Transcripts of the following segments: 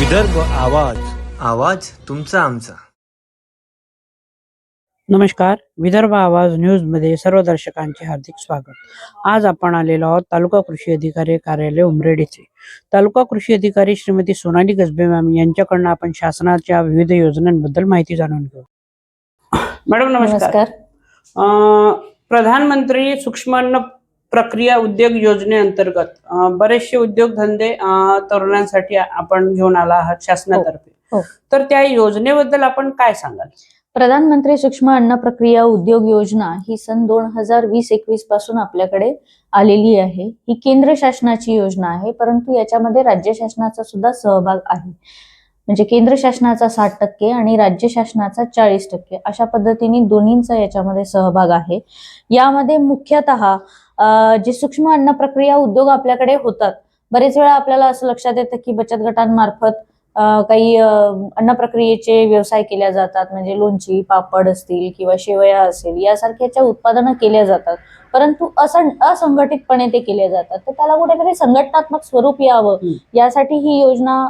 विदर्भ आवाज आवाज तुमचा आमचा. नमस्कार विदर्भ आवाज न्यूजमध्ये सर्व दर्शकांचे हार्दिक स्वागत. आज आपण आलेलो आहोत तालुका कृषी अधिकारी कार्यालय उमरेड येथे तालुका कृषी अधिकारी श्रीमती सोनाली गजबे मॅम यांच्याकडनं आपण शासनाच्या विविध योजनांबद्दल माहिती जाणून घेऊ. मॅडम नमस्कार. नमस्कार. अं, प्रधानमंत्री सूक्ष्म अन्न प्रक्रिया उद्योग योजनेअंतर्गत बरेचसे उद्योगधंदे तरुणांसाठी आपण घेऊन आला आहात शासनातर्फे. हो, हो. तर त्या योजनेबद्दल आपण काय सांगाल? प्रधानमंत्री सूक्ष्म अन्न प्रक्रिया उद्योग योजना ही सन दोन हजार वीस एकवीसपासून आपल्याकडे आलेली आहे. ही केंद्र शासनाची योजना आहे परंतु याच्यामध्ये राज्य शासनाचा सुद्धा सहभाग आहे. म्हणजे केंद्र शासनाचा साठ टक्के आणि राज्य शासनाचा चाळीस टक्के अशा पद्धतीने दोन्हींचा याच्यामध्ये सहभाग आहे. यामध्ये मुख्यतः जे सूक्ष्म अन्न प्रक्रिया उद्योग आपल्याकडे होतात बरेच वेळा आपल्याला असं लक्षात येतं की बचत गटांमार्फत काही अन्न प्रक्रियेचे व्यवसाय केल्या जातात म्हणजे लोणची पापड असतील किंवा शेवया असेल यासारख्याच्या उत्पादनं केल्या जातात. परंतु असं असंघटितपणे ते केले जातात. तर त्याला कुठेतरी संघटनात्मक स्वरूप यावं. यासाठी ही योजना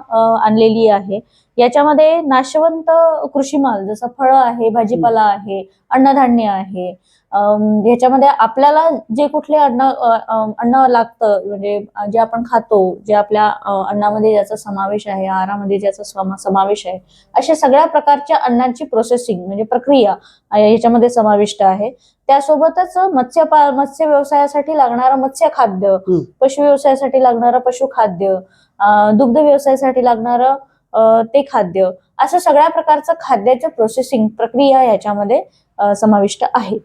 आणलेली आहे. याच्यामध्ये नाशवंत कृषी माल जसं फळं आहे भाजीपाला आहे अन्नधान्य आहे ह्याच्यामध्ये आपल्याला जे कुठले अन्न अन्न लागतं म्हणजे जे आपण खातो जे आपल्या अन्नामध्ये ज्याचा समावेश आहे आहारामध्ये ज्याचा समा- समावेश आहे अशा सगळ्या प्रकारच्या अन्नाची प्रोसेसिंग म्हणजे प्रक्रिया अं, याच्यामध्ये समाविष्ट आहे. त्यासोबतच मत्स्य मत्स्य व्यवसायासाठी लागणारं मत्स्य खाद्य. पशु व्यवसायासाठी लागणारं पशुखाद्य दुग्ध व्यवसायासाठी लागणारं ते खाद्य असं सगळ्या प्रकारचं खाद्याचं प्रोसेसिंग प्रक्रिया याच्यामध्ये समाविष्ट आहे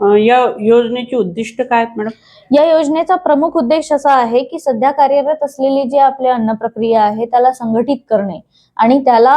या योजनेची उद्दिष्ट काय आहेत मॅडम? या योजनेचा प्रमुख उद्देश असा आहे की सध्या कार्यरत असलेली जी आपली अन्न प्रक्रिया आहे त्याला संघटित करणे आणि त्याला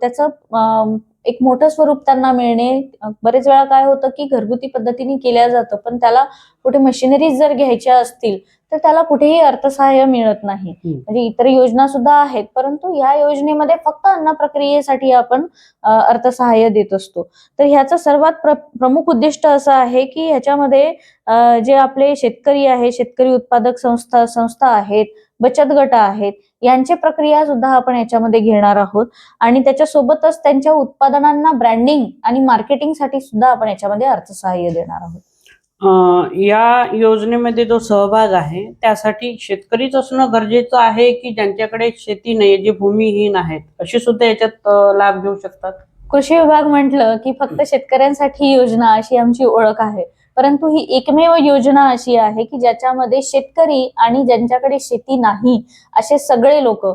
त्याचं एक मोठं स्वरूप त्यांना मिळणे. बरेच वेळा काय होतं की घरगुती पद्धतीने केल्या जातं पण त्याला कुठे मशिनरीज जर घ्यायच्या असतील तर त्याला कुठेही अर्थसहाय्य मिळत नाही. म्हणजे इतर योजना सुद्धा आहेत परंतु या योजनेमध्ये फक्त अन्न प्रक्रियेसाठी आपण अर्थसहाय्य देत असतो. तर ह्याचं सर्वात प्र- प्रमुख उद्दिष्ट असं आहे की ह्याच्यामध्ये जे आपले शेतकरी आहे शेतकरी उत्पादक संस्था संस्था आहेत बचत गट आहेत यांची प्रक्रिया सुद्धा आपण याच्यामध्ये घेणार आहोत. आणि त्याच्यासोबतच त्यांच्या उत्पादनांना ब्रँडिंग आणि मार्केटिंगसाठी सुद्धा आपण याच्यामध्ये अर्थसहाय्य देणार आहोत. या योजनेमध्ये जो सहभाग आहे त्यासाठी शेतकरीच असणं गरजेचं आहे की ज्यांच्याकडे शेती नाही जे भूमिहीन आहेत? असे सुद्धा याच्यात लाभ घेऊ शकतात? कृषी विभाग म्हटलं की फक्त शेतकऱ्यांसाठी योजना अशी आमची ओळख आहे. परंतु ही एकमेव योजना अशी आहे की ज्याच्यामध्ये शेतकरी आणि ज्यांच्याकडे शेती नाही असे सगळे लोक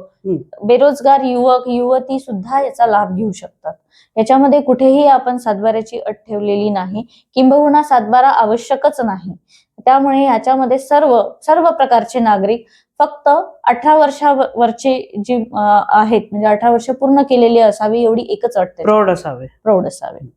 बेरोजगार युवक युवती सुद्धा याचा लाभ घेऊ शकतात. याच्यामध्ये कुठेही आपण सातबाऱ्याची अट ठेवलेली नाही किंबहुना सातबारा आवश्यकच नाही. त्यामुळे याच्यामध्ये सर्व सर्व प्रकारचे नागरिक फक्त अठरा वर्षावरचे जी आहेत म्हणजे अठरा वर्ष पूर्ण केलेली असावी एवढी एकच अट प्रौढ असावे. प्रौढ असावे.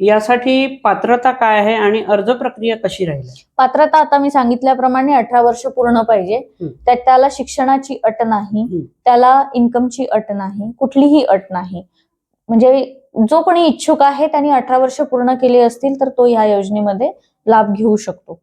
यासाठी पात्रता काय आहे आणि अर्ज प्रक्रिया कशी राहील पात्रता आता मी सांगितल्याप्रमाणे अठरा वर्ष पूर्ण पाहिजे. त्यात त्याला शिक्षणाची अट नाही. त्याला इन्कमची अट नाही कुठलीही अट नाही म्हणजे जो कोणी इच्छुक आहे त्यांनी अठरा वर्ष पूर्ण केले असतील तर तो या योजनेमध्ये लाभ घेऊ शकतो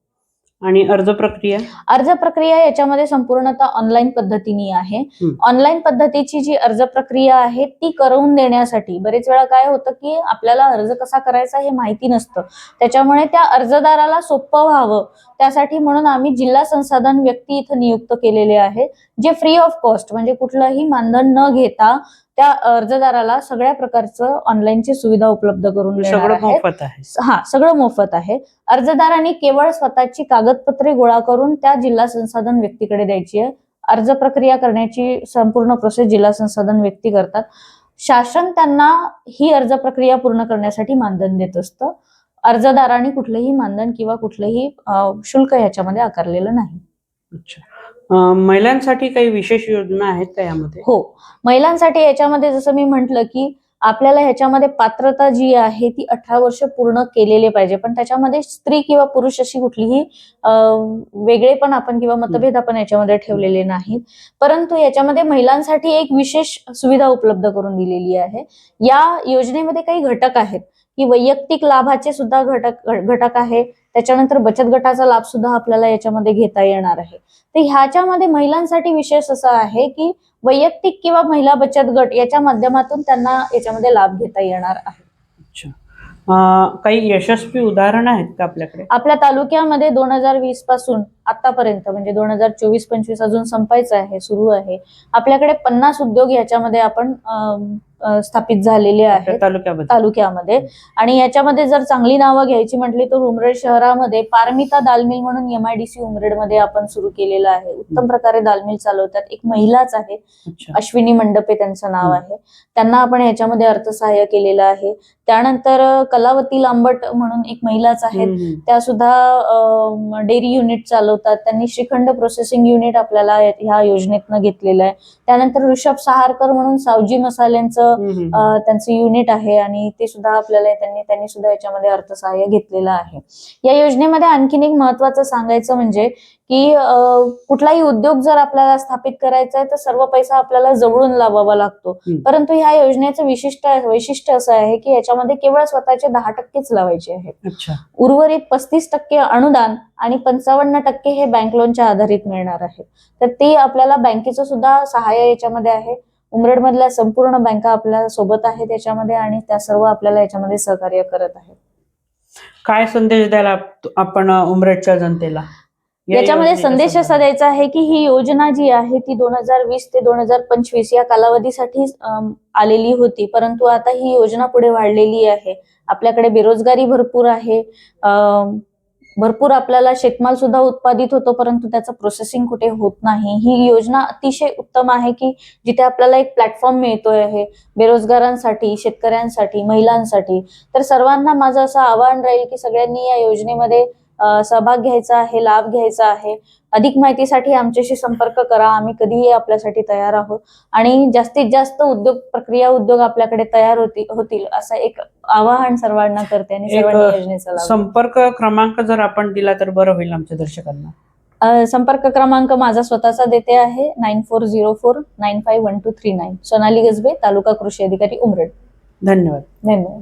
आणि अर्ज प्रक्रिया? अर्ज प्रक्रिया याच्यामध्ये संपूर्णतः ऑनलाईन पद्धतीने आहे. ऑनलाईन पद्धतीची जी अर्ज प्रक्रिया आहे ती करवून देण्यासाठी बरेच वेळा काय होतं की आपल्याला अर्ज कसा करायचा हे माहिती नसतं. त्याच्यामुळे त्या अर्जदाराला सोपं व्हावं. त्यासाठी म्हणून आम्ही जिल्हा संसाधन व्यक्ती इथं नियुक्त केलेले आहे जे फ्री ऑफ कॉस्ट म्हणजे कुठलंही मानधन न घेता त्या अर्जदाराला सगळ्या प्रकारचं ऑनलाईनची सुविधा उपलब्ध करून सगळं. मोफत आहे. हा सगळं मोफत आहे. अर्जदारांनी केवळ स्वतःची कागदपत्रे गोळा करून त्या जिल्हा संसाधन व्यक्तीकडे द्यायची आहे. अर्ज प्रक्रिया करण्याची संपूर्ण प्रोसेस जिल्हा संसाधन व्यक्ती करतात. शासन त्यांना ही अर्ज प्रक्रिया पूर्ण करण्यासाठी मानधन देत असतं. अर्जदारांनी कुठलंही मानधन किंवा कुठलंही शुल्क ह्याच्यामध्ये आकारलेलं नाही. महिलांसाठी काही विशेष योजना आहेत का यामध्ये? हो. महिलांसाठी याच्यामध्ये जसं मी म्हंटल की आपल्याला ह्याच्यामध्ये पात्रता जी आहे ती अठरा वर्ष पूर्ण केलेले पाहिजे. पण त्याच्यामध्ये स्त्री किंवा पुरुष अशी कुठलीही अं, वेगळेपण आपण किंवा मतभेद आपण याच्यामध्ये ठेवलेले नाहीत. परंतु याच्यामध्ये महिलांसाठी एक विशेष सुविधा उपलब्ध करून दिलेली आहे. या योजनेमध्ये काही घटक आहेत. की वैयक्तिक लाभाचे सुद्धा घटक घटक आहे. त्याच्यानंतर बचत गटाचा लाभ सुद्धा आपल्याला याच्यामध्ये घेता येणार आहे. तर ह्याच्यामध्ये महिलांसाठी विशेष असं आहे की वैयक्तिक किंवा महिला बचत गट याच्या माध्यमातून त्यांना याच्यामध्ये लाभ घेता येणार आहे. काही यशस्वी उदाहरण आहेत का आपल्याकडे? आपल्या तालुक्यामध्ये दोन हजार वीसपासून आतापर्यंत म्हणजे दोन हजार चोवीस पंचवीस अजून संपायचं आहे सुरू आहे. आपल्याकडे पन्नास उद्योग याच्यामध्ये आपण स्थापित झालेले आहेत. तालुक्यामध्ये. आणि याच्यामध्ये जर चांगली नावं घ्यायची म्हटली तर उमरेड शहरामध्ये पारमिता दालमिल म्हणून एमआयडीसी उमरेडमध्ये आपण सुरू केलेलं आहे. उत्तम प्रकारे दालमिल चालवतात. एक महिलाच आहे. अश्विनी मंडपे त्यांचं नाव. आहे. त्यांना आपण याच्यामध्ये अर्थसहाय्य केलेलं आहे. त्यानंतर कलावती लांबट म्हणून एक महिलाच आहेत. त्या सुद्धा डेअरी युनिट चालवतात. त्यांनी श्रीखंड प्रोसेसिंग युनिट आपल्याला ह्या योजनेतनं घेतलेलं आहे. त्यानंतर ऋषभ सहारकर म्हणून सावजी मसाल्यांचं त्यांचं युनिट आहे आणि ते सुद्धा आपल्याला त्यांनी त्यांनी सुद्धा याच्यामध्ये अर्थसहाय्य घेतलेलं आहे. या योजनेमध्ये आणखीन एक महत्वाचं सांगायचं म्हणजे की कुठलाही उद्योग जर आपल्याला स्थापित करायचा आहे तर सर्व पैसा आपल्याला जवळून लावावा लागतो. परंतु ह्या योजनेचं विशिष्ट वैशिष्ट्य असं आहे की याच्यामध्ये केवळ स्वतःचे दहा टक्केच लावायचे आहेत. अच्छा. उर्वरित पस्तीस टक्के अनुदान आणि पंचावन्न टक्के हे बँक लोनच्या आधारित मिळणार आहे. तर ते आपल्याला बँकेचं सुद्धा सहाय्य याच्यामध्ये आहे. उमरेड मधल्या संपूर्ण बँका आपल्यासोबत आहेत याच्यामध्ये आणि त्या सर्व आपल्याला याच्यामध्ये सहकार्य करत आहेत. काय संदेश द्यायला आप- आपण उमरेडच्या जनतेला? याच्यामध्ये संदेश असा? द्यायचा आहे की ही योजना जी आहे ती दोन हजार वीस ते दोन हजार पंचवीस या कालावधीसाठी आलेली होती. परंतु आता ही योजना पुढे वाढलेली आहे. आपल्याकडे बेरोजगारी भरपूर आहे. भरपूर आपल्याला शेतमाल सुद्धा उत्पादित होतो परंतु त्याचं प्रोसेसिंग कुठे होत नाही. ही योजना अतिशय उत्तम आहे की जिथे आपल्याला एक प्लॅटफॉर्म मिळतोय आहे बेरोजगारांसाठी शेतकऱ्यांसाठी महिलांसाठी. तर सर्वांना माझं असं आवाहन राहील की सगळ्यांनी या योजनेमध्ये सहभाग घ्यायचा आहे लाभ घ्यायचा आहे. अधिक माहितीसाठी आमच्याशी संपर्क करा. आम्ही कधीही आपल्यासाठी तयार आहोत. आणि जास्तीत जास्त उद्योग प्रक्रिया उद्योग आपल्याकडे तयार होती होतील असं एक आवाहन सर्वांना करते आणि सर्वांनी योजनेचा संपर्क क्रमांक जर आपण दिला तर बरं होईल आमच्या दर्शकांना. संपर्क क्रमांक माझा स्वतःचा देते आहे. Nine four zero four nine five one two three nine. Sonali Gajbe तालुका कृषी अधिकारी उमरेड. धन्यवाद. धन्यवाद.